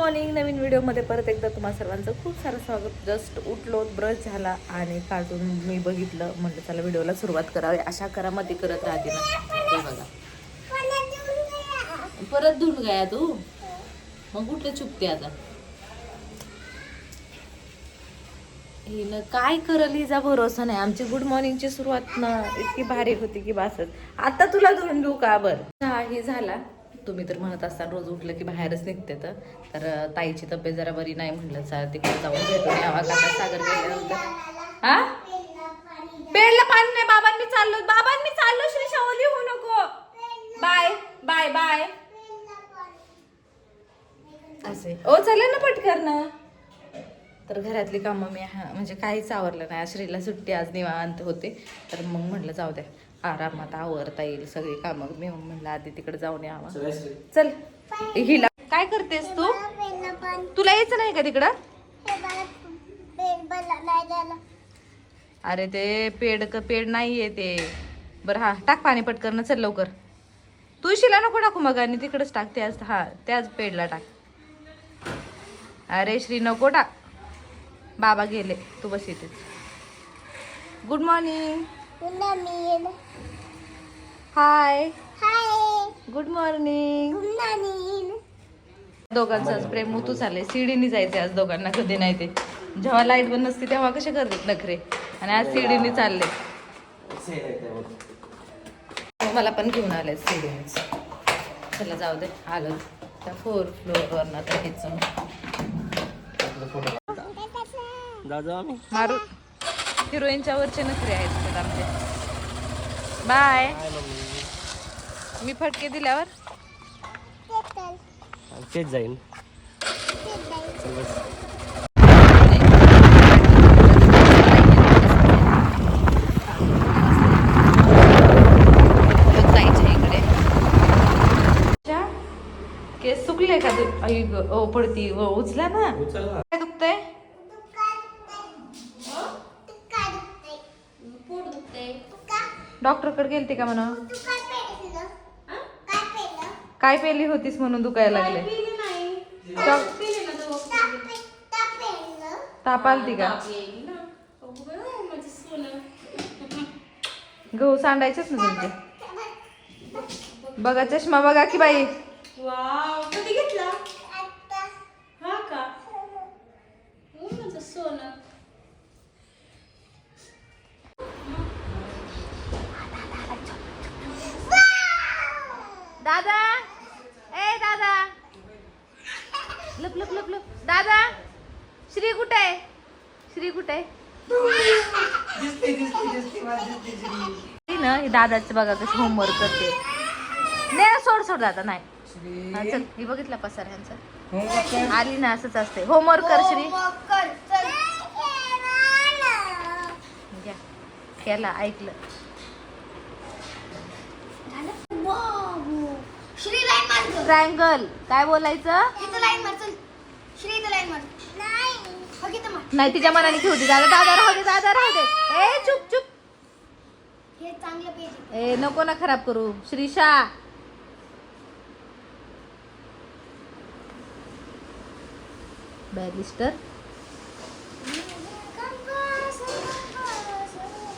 Morning नवीन व्हिडिओमध्ये परत एकदा तुम्हा सर्वांचं खूप सारं स्वागत. जस्ट उठलो ब्रश झाला आणि कार्टून मी बघितलं. म्हटलं चला व्हिडिओला सुरुवात करावी. अशा करामध्ये करत राहते ना. ते बघा. परत धुवून गया तू? मग कुठले चुकते आता? हिनं काय करल हिचा भरोसा नाही. आमची गुड मॉर्निंगची सुरुवात ना इतकी भारी होती की बासत आता तुला धुवून घेऊ का बरं? हा हे झाला. तुम्ही तर म्हणत असताना रोज उठलं की बाहेरच निघते तर. तर ताईची तब्येत जरा बरी नाही म्हटलं चा तिकडे जाऊन भेटून यावा. का सागर गेल्यानंतर. हा? पेडला पाणी नाही बाबांनी चाललो. बाबांनी चाललो श्री शावली होऊ नको. Bye bye bye. असे. ओ चालेल ना पटकर ना तर घरातली कामं मी म्हणजे काहीच आवरलं नाही. श्रीला सुट्टी आज निवांत होते. तर मग म्हटलं जाऊ द्या. आरामात आवरता येईल सगळी कामं. मी म्हणलं आधी तिकडे जाऊन यावं. चल हिला काय करतेस तू? तुला यायचं नाही का तिकडं? अरे ते पेड क पेड नाहीये ते. बरं हा टाक पाणी पटकन चल लवकर. तू शिला नको टाकू मग आणि तिकडच टाक त्याच हा त्याच पेडला टाक. अरे श्री नको टाक. बाबा गेले तू बस इथेच. Good morning hi good morning दोघांचं आज प्रेम तू चालले सीडीने जायचे आज दोघांना कधी नाही ते. जेव्हा लाइट बंद नसते तेव्हा कसे करतात नखरे. आणि आज सीडीने चालले मला पण घेऊन आले सीडीनेच चला जाऊ दे. आलं. त्या फोर फ्लोअरवर ना तर हेच दादा आम्ही. मारू. हिरोईनच्या वरचे नखरे आहेत आमचे. बाय. मी फटके दिल्यावर? तेच इकडे केस सुकले का तू? आई ग ओ पडती. ओ उचला ना. काय दुखतंय? डॉक्टरकडे गेलती का म्हणा? काय पेली होतीस म्हणून दुखायला लागले? ताप आलती का? गहू सांडायचेच ना तुमचे? बघा चष्मा बघा की बाई वाव कधी घेतला हा का हो माझं सोनं दादा ए दादा लप लप लप लप दादा श्री कुठे आहे ती? ना ही दादाचं बघा कशी होमवर्क करते. नाही सोड सोड दादा नाही. हा, चल ही बघितला पसार ह्यांचा. आली ना असंच असते होमवर्क कर श्री. घ्या. केला ऐकलं. श्री लाईन मार गं. ट्रायंगल काय बोलायचं? इथं लाईन मार चल. श्री इथं लाईन मार. नाही. नाही तिच्या मनाने खेळू दे. दादा दादा राहू दे दादा राहू दे. ए चुप चुप. हे ए नको ना खराब करू. श्रीशा बॅरिस्टर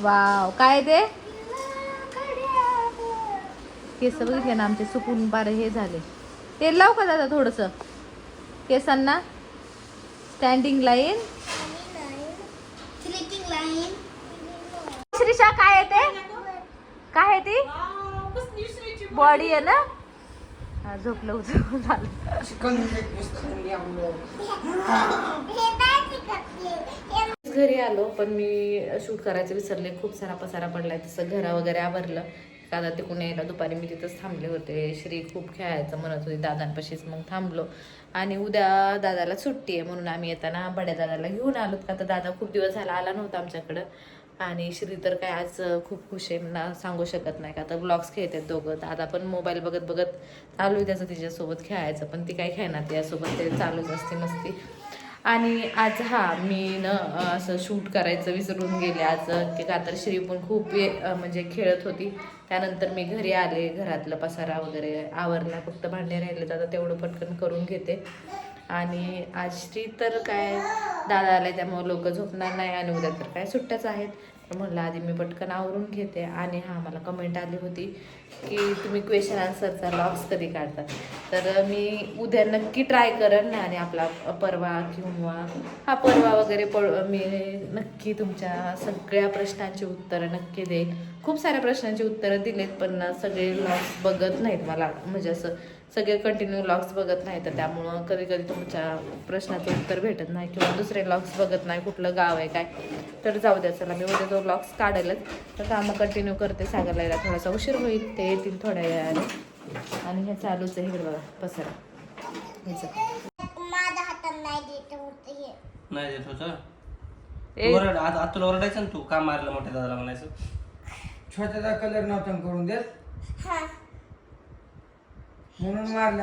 वाव काय ते? केस बघितले ना आमचे सुकून पार हे झाले. तेल लाव का दादा थोडस? केसांना? स्टँडिंग लाईन श्रीशा काय आहे ते? काय आहे ती? बॉडी आहे ना? हा झोपलं उचलून झालं. घरी आलो पण मी शूट करायचं विसरले. खूप सारा पसारा पडलाय तसं घरा वगैरे आवरलं. दादा तिकडून यायला दुपारी मी तिथंच थांबले होते. श्री खूप खेळायचं म्हणत होती दादांपाशीच मग थांबलो. आणि उद्या दादाला सुट्टी आहे म्हणून आम्ही येताना बड्या दादाला घेऊन आलो. का तर दादा खूप दिवस झाला आला नव्हता आमच्याकडं. आणि श्री तर काय आज खूप खुश आहे ना सांगू शकत नाही का? तर ब्लॉग्स खेळतात दोघं. दादा पण मोबाईल बघत बघत चालू आहे त्याचं तिच्यासोबत खेळायचं पण ती काय खेळणार? त्यासोबत ते चालूच असते मस्ती. आणि आज हा मी न असं शूट करायचं विसरून गेले. आज की का तर श्री पण खूप वे- म्हणजे खेळत होती. त्यानंतर मी घरी आले घरातलं पसारा वगैरे आवरला. फक्त भांडे राहिले तर आता तेवढं पटकन करून घेते. आणि आज श्री तर काय दादा आहे त्यामुळे लोक झोपणार नाही आणि उद्या तर काय सुट्ट्याच आहेत. तर म्हणलं आधी मी पटकन आवरून घेते आणि हा मला कमेंट आली होती की तुम्ही क्वेश्चन आन्सरचा लॉक्स कधी काढता? तर मी उद्या नक्की ट्राय करेन आणि आपला परवा किंवा हा परवा वगैरे पड मी नक्की तुमच्या सगळ्या प्रश्नांची उत्तरं नक्की देईन. खूप साऱ्या प्रश्नांची उत्तरं दिलेत पण सगळे लॉक्स बघत नाहीत मला. म्हणजे असं सगळे कंटिन्यू लॉग्स बघत नाही तर त्यामुळं कधी कधी तुमच्या प्रश्नाचं उत्तर भेटत नाही किंवा दुसरे लॉग्स बघत नाही कुठलं गाव आहे काय. तर जाऊ द्या चला मी उद्या जो लॉग्स काढेलच. तर कामं कंटिन्यू करते सागरला यायला थोडासा उशीर होईल ते येतील थोड्या वेळाने. आणि हे चालूच आहे हे बघा पसरा. ह्याचं नाही देत होतं हे. नाही देत होतं? ए. तू ओरड आता तुला ओरडायचं ना तू? का मारलं मोठ्या दादाला म्हणायचं? छोट्याचा कलर नव्हता करून देत हा. म्हणून मारला.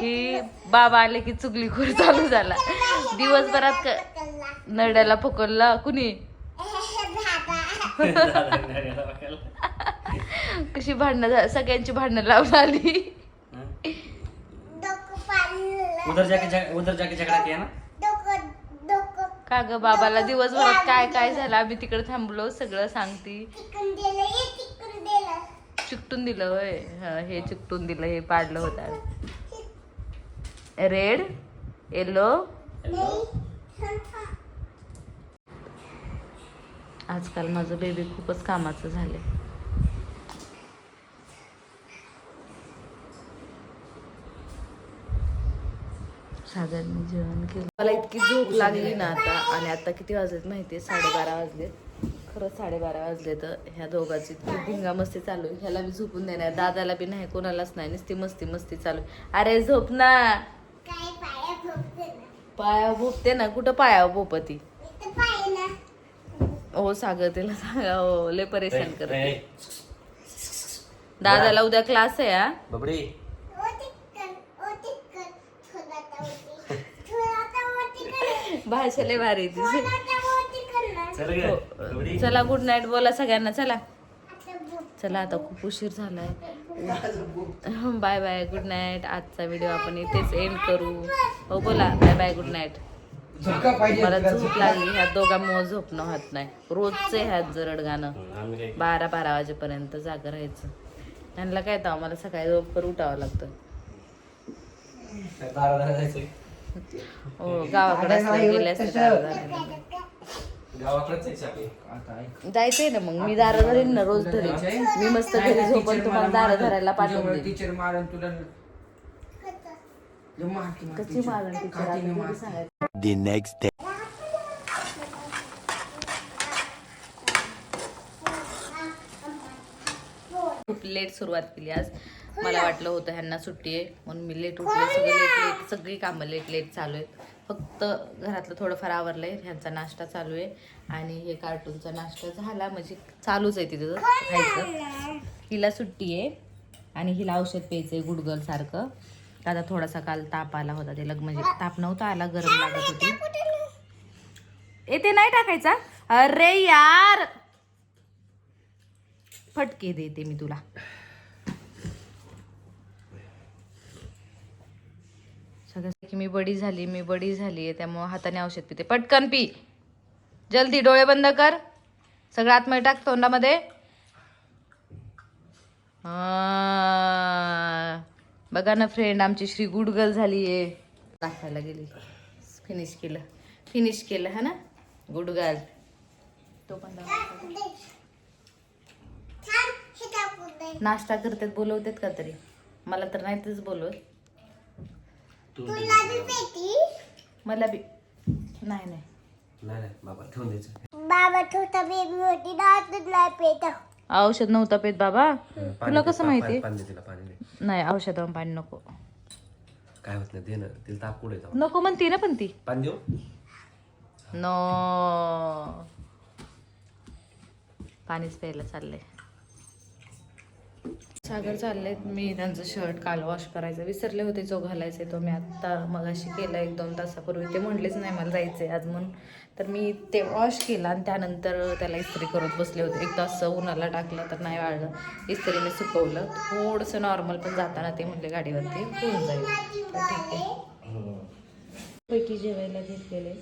ही बाबा आले की चुगली खोर चालू झाला. दिवसभरात क- नरड्याला पकडला. कुणी. कशी भांडणं झा- सगळ्यांची भांडणं लावून आली? डोकं पाडलं. उधर जाके झग- उधर जाके झगडा किया ना? डोकं डोकं का ग बाबाला दिवसभरात काय काय झालं? आम्ही तिकडे थांबलो सगळं सांगती चिकन दिलं हे चिकन दिलं चिकटून दिलं होय. हे चिकटून दिलं हे पाडलं होतं रेड येलो आजकाल माझं बेबी खूपच कामाचं झालंय. साधारण जेवण केलं. मला इतकी झोप लागली ना आता आणि आता किती वाजलेत माहितीये? साडेबारा वाजलेत. खरंच साडेबारा वाजले तर ह्या दोघांची इतकी धिंगा मस्ती चालू आहे. ह्याला बी झोपून देणार दादाला बी नाही कोणालाच नाही. नुसती मस्ती मस्ती चालू आहे. अरे झोप ना. काय पाया भोगते ना. पाया भोपते ना. कुठं पाया भोपती? पाय ना. हो सागर तिला सांगा. हो लय परेशान रे- करते. रे- दादाला उद्या क्लास आहे हा? कर भाषा लय भारी आहे तिची थोडासा होती कर ना चल ग बबडी हो. चला गुड नाईट बोला सगळ्यांना चला. चला आता खूप उशीर झालाय. बाय बाय गुड नाईट आजचा व्हिडिओ आपण इथेच एंड करू. हो बोला. बाय बाय गुड नाईट मला झोप. लागली. ह्या दोघांमुळे झोपणं होत नाही. रोजचे ह्यात जरड गाणं. बारा बारा वाजेपर्यंत जागा राहायचं. त्यांना काय तर मला सकाळी लवकर उठावं लागतं. हो गावाकडे नाही, गेले असते. गावाकडेच जायचं आपली आता ऐक. जायचंय ना मग. मी दारा धरीन ना रोज धरीन. मी मस्त घरी teacher तुम्हाला दारा. धरायला पाठवून देईन. teacher मारलं तुला. लय मारते मला कशी teacher. मारण टीचर काठीने आता मारते. सांगायचं the next day. खूप लेट सुरुवात केली आज. मला वाटलं होतं ह्यांना सुट्टी आहे. म्हणून मी लेट उठले. सगळं लेट लेट सगळी कामं लेट लेट चालू आहेत. फक्त घरातलं थोडंफार आवरलं आहे ह्यांचा नाश्ता चालू आहे आणि हे कार्टूनचा नाश्ता झाला म्हणजे चालूच आहे तिथं खायचं. हिला सुट्टी आहे आणि हिला औषध प्यायचं आहे गुडगल सारखं. दादा थोडासा काल ताप आला होता त्याला म्हणजे ताप नव्हता आला गरम लागत होती. येते नाही टाकायचा? अरे यार! फटके देते मी तुला. सगळं की मी बडी झाली मी बडी झाली आहे त्यामुळं हाताने औषध पिते. पटकन पी. जल्दी डोळे बंद कर. सगळं आतमध्ये टाक तोंडामध्ये. बघा ना फ्रेंड आमची श्री गुडगल झाली आहे दाखवायला गेली. फिनिश केलं. फिनिश केलं हा ना? गुडगल तो पण नाश्ता करतात बोलवतात का तरी? मला तर नाही तेच बोलवत तुला बी पेटी मला. बी. नाही नाही. नाही नाही बाबा ठेवून द्यायचं. बाबा छोटा बेबी होती ना पेट. औषध नव्हतं पेत बाबा. तुला कसं माहिती? पाणी दे तिला पाणी दे. नाही औषधावर पाणी नको. काय होत नाही दे ना. तिला ताप कुठे येतो नको म्हणते ना पण ती. पाणी देऊ? नो. पाणीच प्यायला चाललंय. सागर चाललेत. मी त्यांचं शर्ट काल वॉश करायचं विसरले होते जो घालायचे तो मी आत्ता मगाशी केला एक दोन तासापूर्वी. ते म्हणलेच नाही मला जायचंय आज म्हणून. तर मी ते वॉश केला आणि त्यानंतर त्याला इस्त्री करत बसले होते. एक तास उन्हाला टाकलं तर नाही वाळलं. इस्त्रीने सुकवलं. थोडंसं नॉर्मल पण जाताना ते म्हणले गाडीवरती होऊन जाईल. ठीक आहे. पैकी जेवायला घेतलेले.